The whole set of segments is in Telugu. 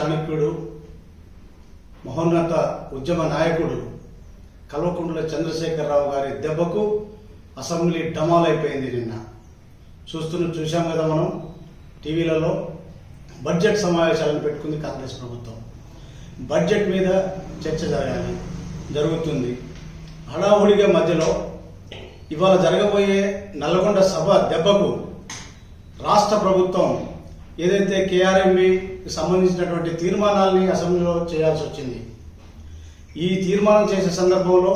చాణక్యుడు మహోన్నత ఉద్యమ నాయకుడు కల్వకుంట్ల చంద్రశేఖరరావు గారి దెబ్బకు అసెంబ్లీ డమాలైపోయింది నిన్న. చూస్తున్న చూశాం కదా మనం టీవీలలో బడ్జెట్ సమావేశాలను పెట్టుకుంది కాంగ్రెస్ ప్రభుత్వం. బడ్జెట్ మీద చర్చ జరగాలి జరుగుతుంది. హడావుడిగా మధ్యలో ఇవాళ జరగబోయే నల్గొండ సభ దెబ్బకు రాష్ట్ర ప్రభుత్వం ఏదైతే కేఆర్ఎంబికి సంబంధించినటువంటి తీర్మానాల్ని అసెంబ్లీలో చేయాల్సి వచ్చింది. ఈ తీర్మానం చేసే సందర్భంలో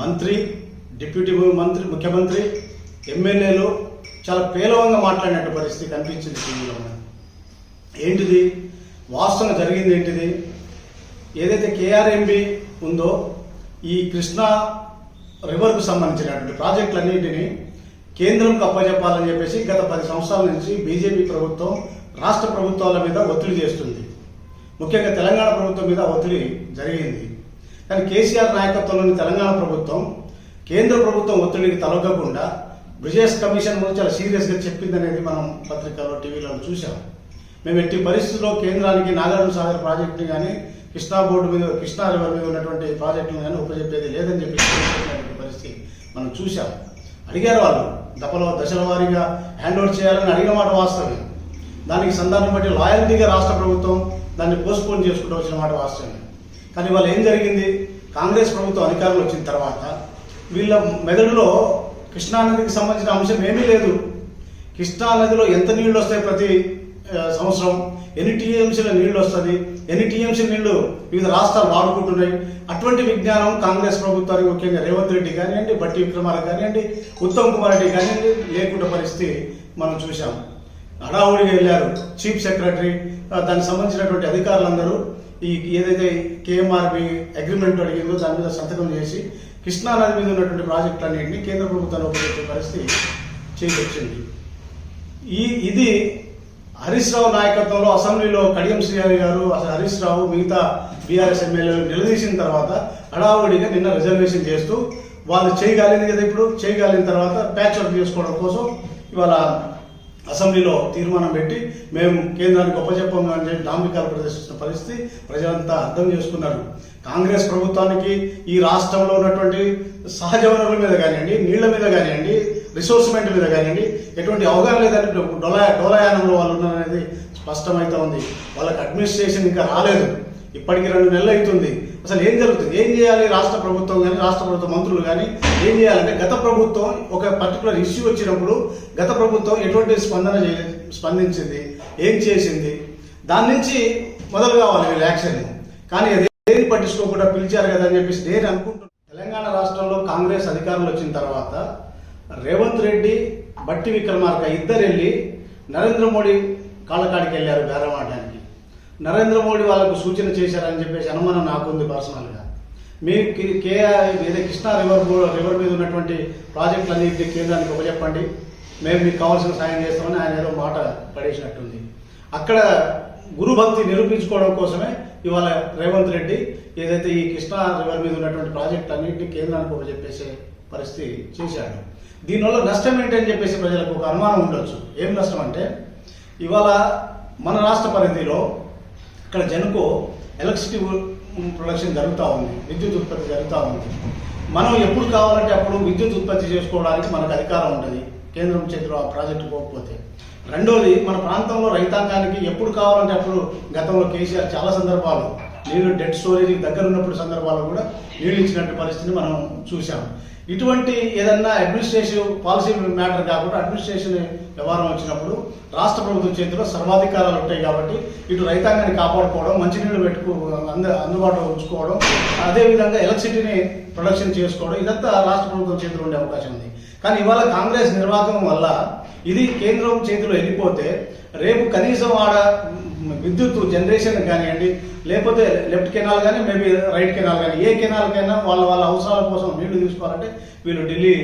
మంత్రి డిప్యూటీ మంత్రి ముఖ్యమంత్రి ఎమ్మెల్యేలు చాలా పేలవంగా మాట్లాడినట్టు పరిస్థితి కనిపించింది టీవీలో ఏంటిది? వాస్తవం జరిగింది ఏంటిది? ఏదైతే కేఆర్ఎంబి ఉందో ఈ కృష్ణా రివర్కు సంబంధించినటువంటి ప్రాజెక్టులన్నింటినీ కేంద్రం కప్పజెప్పాలని చెప్పేసి గత పది సంవత్సరాల నుంచి బీజేపీ ప్రభుత్వం రాష్ట్ర ప్రభుత్వాల మీద ఒత్తిడి చేస్తుంది. ముఖ్యంగా తెలంగాణ ప్రభుత్వం మీద ఒత్తిడి జరిగింది. కానీ కేసీఆర్ నాయకత్వంలోని తెలంగాణ ప్రభుత్వం కేంద్ర ప్రభుత్వం ఒత్తిడికి తలొగ్గకుండా బ్రిజేష్ కమిషన్ గురించి చాలా సీరియస్గా చెప్పింది అనేది మనం పత్రికల్లో టీవీలో చూసాం మేము ఎట్టి పరిస్థితుల్లో కేంద్రానికి నాగార్జున సాగర్ ప్రాజెక్టుని కానీ కృష్ణా బోర్డు మీద కృష్ణా రివర్ మీద ఉన్నటువంటి ప్రాజెక్టులను కానీ ఉపజెప్పేది లేదని చెప్పి చెప్పినటువంటి పరిస్థితి మనం చూసాం అడిగారు వాళ్ళు. దపలో దశల వారీగా హ్యాండ్ ఓవర్ చేయాలని అడిగిన మాట వాస్తవమే దానికి సందర్భం బట్టి లాయల్టీగా రాష్ట్ర ప్రభుత్వం దాన్ని పోస్ట్పోన్ చేసుకుంటూ వచ్చిన మాట వాస్తవమే కానీ వాళ్ళు ఏం జరిగింది? కాంగ్రెస్ ప్రభుత్వం అధికారంలో వచ్చిన తర్వాత వీళ్ళ మెదడులో కృష్ణానదికి సంబంధించిన అంశం ఏమీ లేదు. కృష్ణానదిలో ఎంత నీళ్ళు వస్తాయి ప్రతి సంవత్సరం ఎన్ని టీఎంసీల నీళ్ళు వస్తుంది ఎన్ని టీఎంసీ నీళ్ళు వివిధ రాష్ట్రాలు వాడుకుంటున్నాయి అటువంటి విజ్ఞానం కాంగ్రెస్ ప్రభుత్వానికి ముఖ్యంగా రేవంత్ రెడ్డి కానివ్వండి బట్టి విక్రమార్క కానివ్వండి ఉత్తమ్ కుమార్ రెడ్డి కానివ్వండి లేకుండా పరిస్థితి మనం చూసాం హడావుడిగా వెళ్ళారు చీఫ్ సెక్రటరీ దానికి సంబంధించినటువంటి అధికారులందరూ ఈ ఏదైతే కేఎంఆర్బి అగ్రిమెంట్ అడిగిందో దాని మీద సంతకం చేసి కృష్ణా నది మీద ఉన్నటువంటి ప్రాజెక్టులన్నింటినీ కేంద్ర ప్రభుత్వాన్ని ఉపయోగించే పరిస్థితి చేసి వచ్చింది ఈ ఇది హరీష్ రావు నాయకత్వంలో అసెంబ్లీలో కడియం శ్రీహరి గారు అసలు హరీష్ రావు మిగతా బీఆర్ఎస్ ఎమ్మెల్యేలు నిలదీసిన తర్వాత హడావుడిగా నిన్న రిజర్వేషన్ చేస్తూ వాళ్ళు చేయగలిగింది కదా ఇప్పుడు? చేయగలిగిన తర్వాత ప్యాచ్ వర్క్ చేసుకోవడం కోసం ఇవాళ అసెంబ్లీలో తీర్మానం పెట్టి మేము కేంద్రానికి ఉపజెప్పము అని చెప్పి డాంబికాలు ప్రదర్శించిన పరిస్థితి ప్రజలంతా అర్థం చేసుకున్నారు. కాంగ్రెస్ ప్రభుత్వానికి ఈ రాష్ట్రంలో ఉన్నటువంటి సహజ వనరుల మీద కానివ్వండి నీళ్ళ మీద కానివ్వండి రిసోర్స్మెంట్ మీద కానివ్వండి ఎటువంటి అవగాహన లేదని డొలా డోలాయానంలో వాళ్ళు ఉన్నారనేది స్పష్టమవుతా ఉంది. వాళ్ళకి అడ్మినిస్ట్రేషన్ ఇంకా రాలేదు. ఇప్పటికి రెండు నెలలు అవుతుంది అసలు ఏం జరుగుతుంది? ఏం చేయాలి రాష్ట్ర ప్రభుత్వం కానీ రాష్ట్ర ప్రభుత్వ మంత్రులు కానీ ఏం చేయాలంటే గత ప్రభుత్వం ఒక పర్టికులర్ ఇష్యూ వచ్చినప్పుడు గత ప్రభుత్వం ఎటువంటి స్పందన చేయ స్పందించింది? ఏం చేసింది? దాని నుంచి మొదలు కావాలి వీళ్ళ యాక్షన్. కానీ అది ఏది పట్టించుకోకుండా పిలిచారు కదా అని చెప్పేసి నేను అనుకుంటున్నాను తెలంగాణ రాష్ట్రంలో కాంగ్రెస్ అధికారంలో వచ్చిన తర్వాత రేవంత్ రెడ్డి బట్టి విక్రమార్క ఇద్దరు వెళ్ళి నరేంద్ర మోడీ కాళ్ళకాడికి వెళ్ళారు బేరమాడడానికి. నరేంద్ర మోడీ వాళ్ళకు సూచన చేశారని చెప్పేసి అనుమానం నాకుంది పర్సనల్గా. మీ కేఆర్ ఏదో కృష్ణా రివర్ రివర్ మీద ఉన్నటువంటి ప్రాజెక్టులన్నింటినీ కేంద్రానికి ఉపజెప్పండి మేము మీకు కావాల్సిన సాయం చేస్తామని ఆయన ఏదో మాట పడేసినట్టుంది. అక్కడ గురుభక్తి నిరూపించుకోవడం కోసమే ఇవాళ రేవంత్ రెడ్డి ఏదైతే ఈ కృష్ణా రివర్ మీద ఉన్నటువంటి ప్రాజెక్ట్ అన్నింటినీ కేంద్రానికి చెప్పేసే పరిస్థితి చేశాడు. దీనివల్ల నష్టం ఏంటని చెప్పేసి ప్రజలకు ఒక అనుమానం ఉండొచ్చు. ఏం నష్టం అంటే ఇవాళ మన రాష్ట్ర పరిధిలో ఇక్కడ జనుకో ఎలక్ట్రిసిటీ ప్రొడక్షన్ జరుగుతూ ఉంది విద్యుత్ ఉత్పత్తి జరుగుతూ ఉంది. మనం ఎప్పుడు కావాలంటే అప్పుడు విద్యుత్ ఉత్పత్తి చేసుకోవడానికి మనకు అధికారం ఉంటుంది. కేంద్రం చేతిలో ఆ ప్రాజెక్టు పోకపోతే. రెండోది మన ప్రాంతంలో రైతాంగానికి ఎప్పుడు కావాలంటే అప్పుడు గతంలో కేసీఆర్ చాలా సందర్భాలు నీళ్ళు డెడ్ స్టోరేజ్కి దగ్గర ఉన్నప్పుడు సందర్భాల్లో కూడా నీళ్ళు ఇచ్చినట్టు పరిస్థితిని మనం చూసాం ఇటువంటి ఏదన్నా అడ్మినిస్ట్రేషన్ పాలసీ మ్యాటర్ కాకుండా అడ్మినిస్ట్రేషన్ వ్యవహారం వచ్చినప్పుడు రాష్ట్ర ప్రభుత్వం చేతిలో సర్వాధికారాలు ఉంటాయి కాబట్టి ఇటు రైతాంగాన్ని కాపాడుకోవడం మంచినీళ్ళు పెట్టుకో అంద అందుబాటులో ఉంచుకోవడం అదేవిధంగా ఎలక్ట్రిసిటీని ప్రొడక్షన్ చేసుకోవడం ఇదంతా రాష్ట్ర ప్రభుత్వం చేతిలో ఉండే అవకాశం ఉంది. కానీ ఇవాళ కాంగ్రెస్ నిర్వాహకం వల్ల ఇది కేంద్రం చేతిలో వెళ్ళిపోతే రేపు కనీసం ఆడ విద్యుత్ జనరేషన్ కానివ్వండి లేకపోతే లెఫ్ట్ కెనాల్ కానీ మేబీ రైట్ కెనాల్ కానీ ఏ కెనాల్కైనా వాళ్ళ వాళ్ళ అవసరాల కోసం నీళ్ళు తీసుకోవాలంటే వీళ్ళు ఢిల్లీ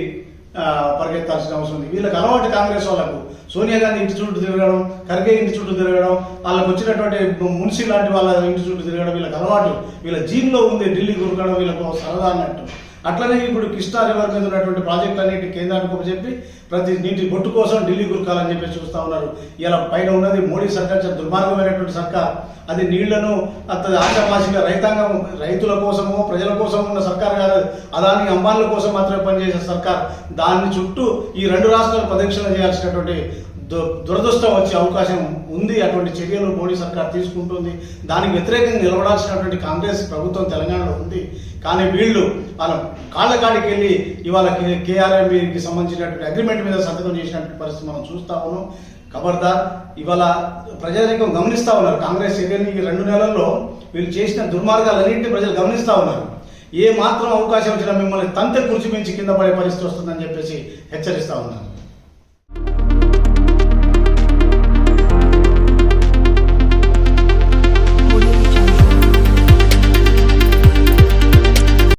పరిగెత్తాల్సిన అవసరం ఉంది. వీళ్ళకి అలవాటు కాంగ్రెస్ వాళ్ళకు. సోనియా గాంధీ ఇంటి చుట్టూ తిరగడం ఖర్గే ఇంటి చుట్టూ తిరగడం వాళ్ళకు వచ్చినటువంటి మున్సి లాంటి వాళ్ళ ఇంటి చుట్టూ తిరగడం వీళ్ళకి అలవాటు. వీళ్ళ జీన్లో ఉంది ఢిల్లీ గురకడం వీళ్ళకు సరదా అన్నట్టు. అట్లనే ఇప్పుడు కృష్ణా రివర్ మీద ఉన్నటువంటి ప్రాజెక్టులన్నింటి కేంద్రానికి చెప్పి ప్రతి నీటి బొట్టు కోసం ఢిల్లీ గురకాలని చెప్పి చూస్తా ఉన్నారు. ఇలా పైన ఉన్నది మోడీ సర్కార్ చాలా దుర్మార్గమైనటువంటి సర్కార్. అది నీళ్ళను అతని ఆశామాషిగా రైతాంగం రైతుల కోసము ప్రజల కోసం ఉన్న సర్కార్ కాదు. అదాని అంబాన్ల కోసం మాత్రమే పనిచేసే సర్కార్. దాని చుట్టూ ఈ రెండు రాష్ట్రాలు ప్రదక్షిణ చేయాల్సినటువంటి దురదృష్టం వచ్చే అవకాశం ఉంది. అటువంటి చర్యలు మోడీ సర్కార్ తీసుకుంటుంది. దానికి వ్యతిరేకంగా నిలబడాల్సినటువంటి కాంగ్రెస్ ప్రభుత్వం తెలంగాణలో ఉంది. కానీ వీళ్ళు వాళ్ళ కాళ్ళ కాడికి వెళ్ళి ఇవాళ కేఆర్ఎంబికి సంబంధించినటువంటి అగ్రిమెంట్ మీద సంతకం చేసినటువంటి పరిస్థితి మనం చూస్తా ఉన్నాం. ఖబర్దార్ ఇవాళ ప్రజానికం గమనిస్తూ ఉన్నారు. కాంగ్రెస్ చర్యలు రెండు నెలల్లో వీళ్ళు చేసిన దుర్మార్గాలన్నింటినీ ప్రజలు గమనిస్తా ఉన్నారు. ఏ మాత్రం అవకాశం వచ్చినా మిమ్మల్ని తంతె కుర్చీ మించి కింద పడే పరిస్థితి వస్తుందని చెప్పేసి హెచ్చరిస్తా ఉన్నారు.